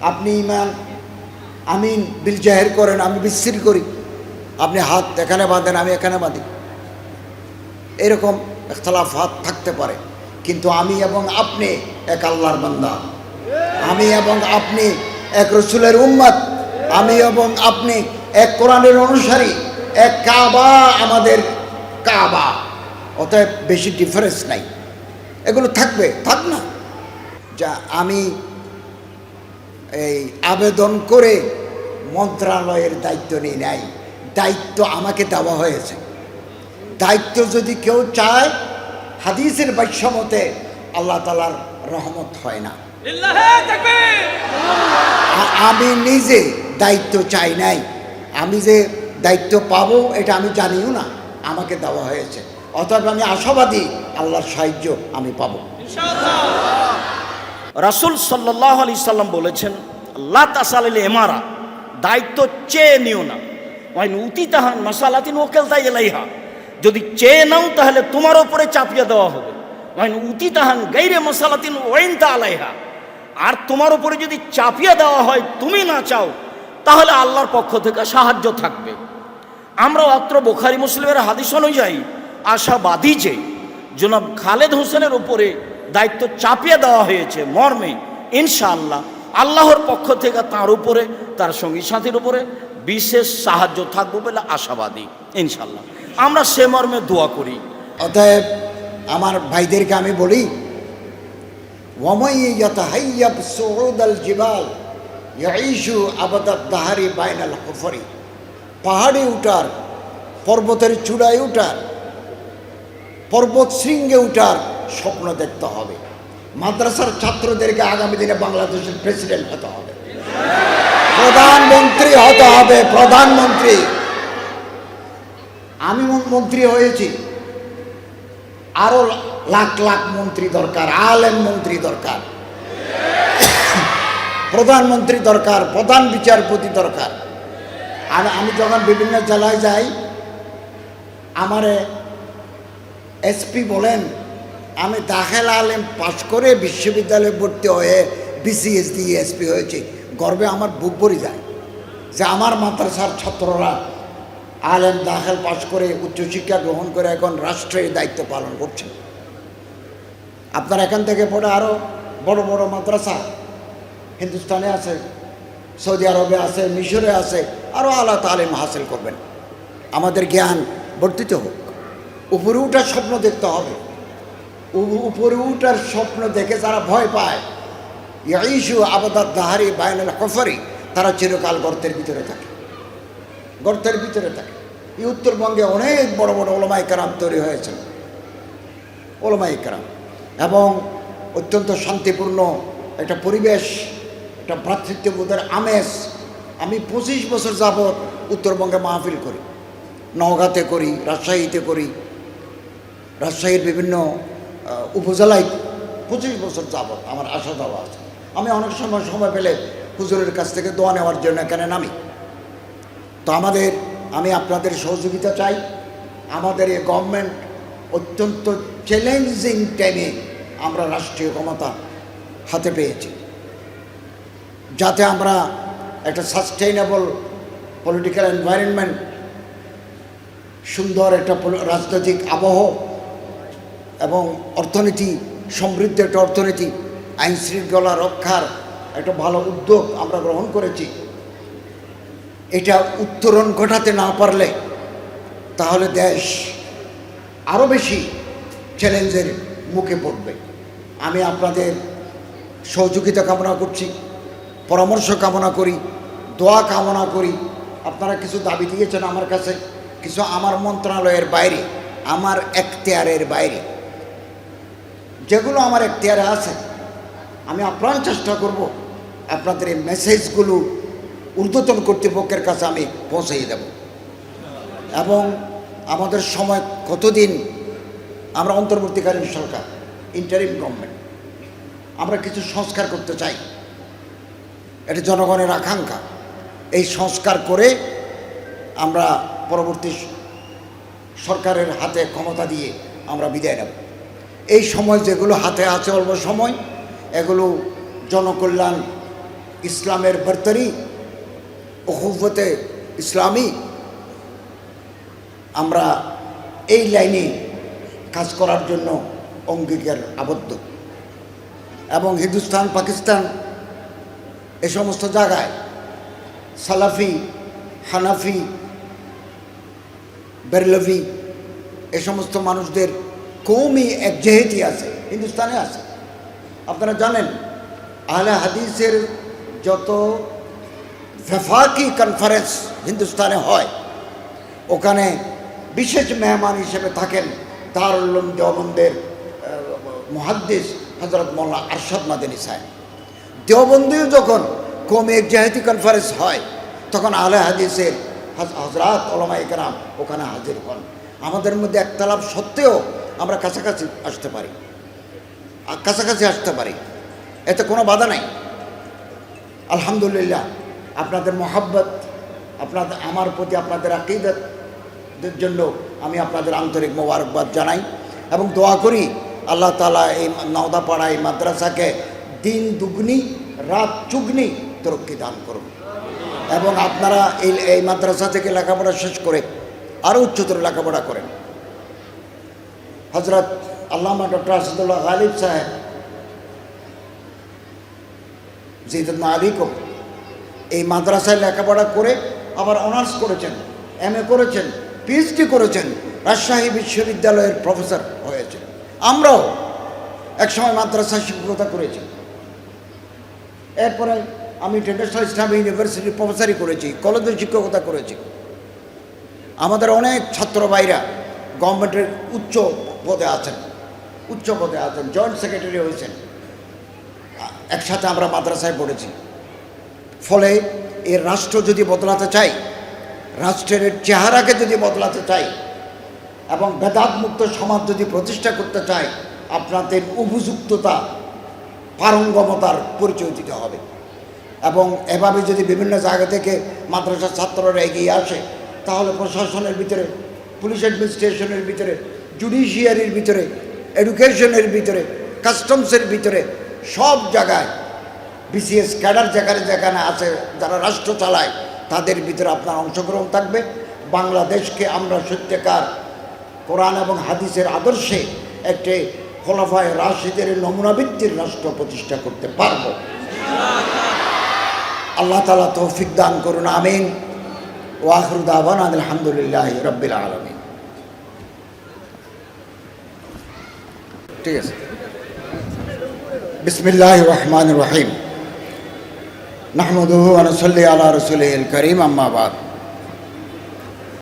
আপনি ইমান, আমিন, বিল জাহের করেন, আমি বিশ্রী করি। আপনি হাত এখানে বাঁধেন, আমি এখানে বাঁধি। এরকম হাত থাকতে পারে। কিন্তু আমি এবং আপনি এক আল্লাহর বান্দা। আমি এবং আপনি এক রসুলের উম্মত। আমি এবং আপনি এক কোরআনের অনুসারী। এক কাবা, আমাদের কাবা। অতএব বেশি ডিফারেন্স নাই। এগুলো থাকবে, থাক না। যা আমি এই আবেদন করে মন্ত্রণালয়ের দায়িত্ব নিই নাই দায়িত্ব আমাকে দেওয়া হয়েছে। দায়িত্ব যদি কেউ চায় হাদিসের বাক্যমতে আল্লাহ তালার রহমত হয় না। আমি নিজে দায়িত্ব চাই নাই। আমি যে দায়িত্ব পাবো এটা আমি জানিও না। আমাকে দেওয়া হয়েছে। অতএব আমি আশাবাদী আল্লাহর সাহায্য আমি পাবো। রাসুল সাল্লাহ আলি সাল্লাম বলেছেন আল্লাহ তাসাল এমারা দায়িত্ব চেয়ে নিও না। ওয়াইন উতি তাহান মাসালাতিন ওকেল তাই এলাইহা যদি চেয়ে নাও তাহলে তোমার ওপরে চাপিয়ে দেওয়া হবে। ওয়াইন উতি তাহান গাইরে মশালাতিন ওয়াইন তা আলাইহা আর তোমার উপরে যদি চাপিয়ে দেওয়া হয় তুমি না চাও, তাহলে আল্লাহর পক্ষ থেকে সাহায্য থাকবে। আমরা অত্র বোখারি মুসলিমের হাদিস অনুযায়ী আশাবাদী যে, জনাব খালেদ হোসেনের উপরে দায়িত্ব চাপিয়ে দেওয়া হয়েছে মর্মে, ইনশাআল্লাহ। আল্লাহর পক্ষ থেকে তার উপরে, তার সঙ্গী সাথীর উপরে বিশেষ সাহায্য থাকব বলে আশাবাদী ইনশাল্লাহ আমরা সে মর্মে দোয়া করি। অতএব আমার ভাইদেরকে আমি বলি পাহাড়ে উঠার, পর্বতের চূড়ায় উঠার, পর্বত শৃঙ্গে উঠার স্বপ্ন দেখতে হবে। মাদ্রাসার ছাত্রদেরকে আগামী দিনে বাংলাদেশের প্রেসিডেন্ট হতে হবে। প্রধানমন্ত্রী হতে হবে, প্রধানমন্ত্রী। আমি মন্ত্রী হয়েছি। আরও লাখ লাখ মন্ত্রী দরকার, আলেম মন্ত্রী দরকার। প্রধানমন্ত্রী দরকার, প্রধান বিচারপতি দরকার। আর আমি যখন বিভিন্ন জেলায় যাই, আমারে এসপি বলেন আমি দাখেল আলেম পাশ করে বিশ্ববিদ্যালয়ে ভর্তি হয়ে বিসিএস দিয়ে এসপি হয়েছি। গর্বে আমার বুক ভরে যায় যে আমার মাদ্রাসার ছাত্ররা আলেম দাখেল পাশ করে উচ্চশিক্ষা গ্রহণ করে এখন রাষ্ট্রের দায়িত্ব পালন করছেন আপনার এখান থেকে পড়ে আরও বড় বড় মাদ্রাসা হিন্দুস্তানে আছে, সৌদি আরবে আছে, মিশরে আছে আরও আল্লাহ তালিম হাসিল করবেন। আমাদের জ্ঞান বর্ধিত হোক। উপরে উঠার স্বপ্ন দেখতে হবে। উপরে উঠার স্বপ্ন দেখে যারা ভয় পায় ইসু আবাদার দাহারি বায়নাল কফরি, তারা চিরকাল গর্তের ভিতরে থাকে। গর্তের ভিতরে থাকে। এই উত্তরবঙ্গে অনেক বড় বড় ওলমাই কারাম তৈরি হয়েছেন। ওলমাই কারাম। এবং অত্যন্ত শান্তিপূর্ণ একটা পরিবেশ, একটা ভ্রাতৃত্ববোধের আমেজ আমি পঁচিশ বছর যাবৎ উত্তরবঙ্গে মাহফিল করি। নওগাঁতে করি, রাজশাহীতে করি। রাজশাহীর বিভিন্ন উপজেলায় পঁচিশ বছর যাবৎ আমার আশা দেওয়া আছে। আমি অনেক সময় সময় পেলে হুজুরের কাছ থেকে দোয়া নেওয়ার জন্য এখানে নামি। তো আমাদের, আমি আপনাদের সহযোগিতা চাই। আমাদের এই গভর্নমেন্ট অত্যন্ত চ্যালেঞ্জিং টাইমে আমরা রাষ্ট্রীয় ক্ষমতা হাতে পেয়েছি। যাতে আমরা একটা সাস্টেইনেবল পলিটিক্যাল এনভায়রনমেন্ট সুন্দর একটা রাজনৈতিক আবহ এবং অর্থনীতি, সমৃদ্ধ একটা অর্থনীতি, আইন শৃঙ্খলা রক্ষার একটা ভালো উদ্যোগ আমরা গ্রহণ করেছি। এটা উত্তরণ ঘটাতে না পারলে তাহলে দেশ আরও বেশি চ্যালেঞ্জের মুখে পড়বে। আমি আপনাদের সহযোগিতা কামনা করছি, পরামর্শ কামনা করি, দোয়া কামনা করি। আপনারা কিছু দাবি দিয়েছেন আমার কাছে, কিছু আমার মন্ত্রণালয়ের বাইরে, আমার এখতিয়ারের বাইরে। যেগুলো আমার এখতিয়ারে আছে, আমি আপ্রাণ চেষ্টা করব আপনাদের এই মেসেজগুলো ঊর্ধ্বতন কর্তৃপক্ষের কাছে আমি পৌঁছাই দেব। এবং আমাদের সময় কতদিন আমরা অন্তর্বর্তীকালীন সরকার ইন্টারিম গভর্নমেন্ট আমরা কিছু সংস্কার করতে চাই, এটা জনগণের আকাঙ্ক্ষা। এই সংস্কার করে আমরা পরবর্তী সরকারের হাতে ক্ষমতা দিয়ে আমরা বিদায় নেব। এই সময় যেগুলো হাতে আছে অল্প সময়, এগুলো জনকল্যাণ ইসলামের বর্তরি অহুবতে ইসলামী। আমরা এই লাইনে কাজ করার জন্য অঙ্গীকার আবদ্ধ। এবং হিন্দুস্তান, পাকিস্তান, এ সমস্ত জায়গায় সালাফি, হানাফি, বেরলভি, এ সমস্ত মানুষদের কৌমি একজেহেতি আছে, হিন্দুস্তানে আছে। আপনারা জানেন, আহলে হাদিসের যত ভেফাকি কনফারেন্স হিন্দুস্তানে হয়, ওখানে বিশেষ মেহমান হিসেবে থাকেন দারুল্লুম দেওবন্দের মহাদ্দিস হজরত মোল্লা আরশাদ মাদিনী সাহেব। দেওবন্দিও যখন কৌমি একজাহাতি কনফারেন্স হয়, তখন আলে হাদিসের হজ- হজরত ওলামা একরাম ওখানে হাজির হন। আমাদের মধ্যে একতলাপ সত্ত্বেও আমরা কাছাকাছি আসতে পারি। কাছাকাছি আসতে পারি। এতে কোনো বাধা নাই। আলহামদুলিল্লাহ, আপনাদের মোহাব্বত আপনাদের আমার প্রতি আপনাদের আকিদতের জন্য আমি আপনাদের আন্তরিক মোবারকবাদ জানাই এবং দোয়া করি আল্লাহ তালা এই নওদাপাড়া, এই মাদ্রাসাকে দিন দুগ্নি, রাত চুগনি তরক্কি দান করুন। এবং আপনারা এই এই মাদ্রাসা থেকে লেখাপড়া শেষ করে আরও উচ্চতর লেখাপড়া করেন। হজরত আল্লামা ডক্টর আসাদুল্লাহ গালিব সাহেব জিদুল্লাহ আলিকম এই মাদ্রাসায় লেখাপড়া করে আবার অনার্স করেছেন, এম করেছেন পিএইচডি করেছেন, রাজশাহী বিশ্ববিদ্যালয়ের প্রফেসর হয়েছেন। আমরাও একসময় মাদ্রাসায় শিক্ষকতা করেছি। এরপরে আমি ইন্টারন্যাশনাল ইসলামী ইউনিভার্সিটির প্রফেসরই করেছি, কলেজের শিক্ষকতা করেছি। আমাদের অনেক ছাত্র ভাইরা গভর্নমেন্টের উচ্চ পদে আছেন, উচ্চ পদে আছেন জয়েন্ট সেক্রেটারি হয়েছেন। একসাথে আমরা মাদ্রাসায় পড়েছি। ফলে এর রাষ্ট্র যদি বদলাতে চাই, রাষ্ট্রের চেহারাকে যদি বদলাতে চাই, এবং মুক্ত সমাজ যদি প্রতিষ্ঠা করতে চাই, আপনাদের উপযুক্ততা, পারঙ্গমতার পরিচয় দিতে হবে। এবং এভাবে যদি বিভিন্ন জায়গা থেকে মাদ্রাসার ছাত্ররা এগিয়ে আসে তাহলে প্রশাসনের ভিতরে, পুলিশ অ্যাডমিনিস্ট্রেশনের ভিতরে, জুডিশিয়ারির ভিতরে, এডুকেশনের ভিতরে, কাস্টমসের ভিতরে, সব জায়গায় বিসিএস ক্যাডার যেখানে যেখানে আছে, যারা রাষ্ট্র চালায়, তাদের ভিতরে আপনার অংশগ্রহণ থাকবে। বাংলাদেশকে আমরা সত্যিকার কোরআন এবং হাদিসের আদর্শে একটি খোলাফায় রাশিদের নমুনাবৃত্তির রাষ্ট্র প্রতিষ্ঠা করতে পারব। আল্লাহ তালা তৌফিক দান করুন, আমিন। ওয়াহরুদ আবান আলহামদুলিল্লাহ রব্বিল আলমিন ঠিক আছে বিসমিল্লাহ রহমান রহিম নাহমদুহু আনসল্লি আল্লাহ রসুল করিম আম্মাবাদ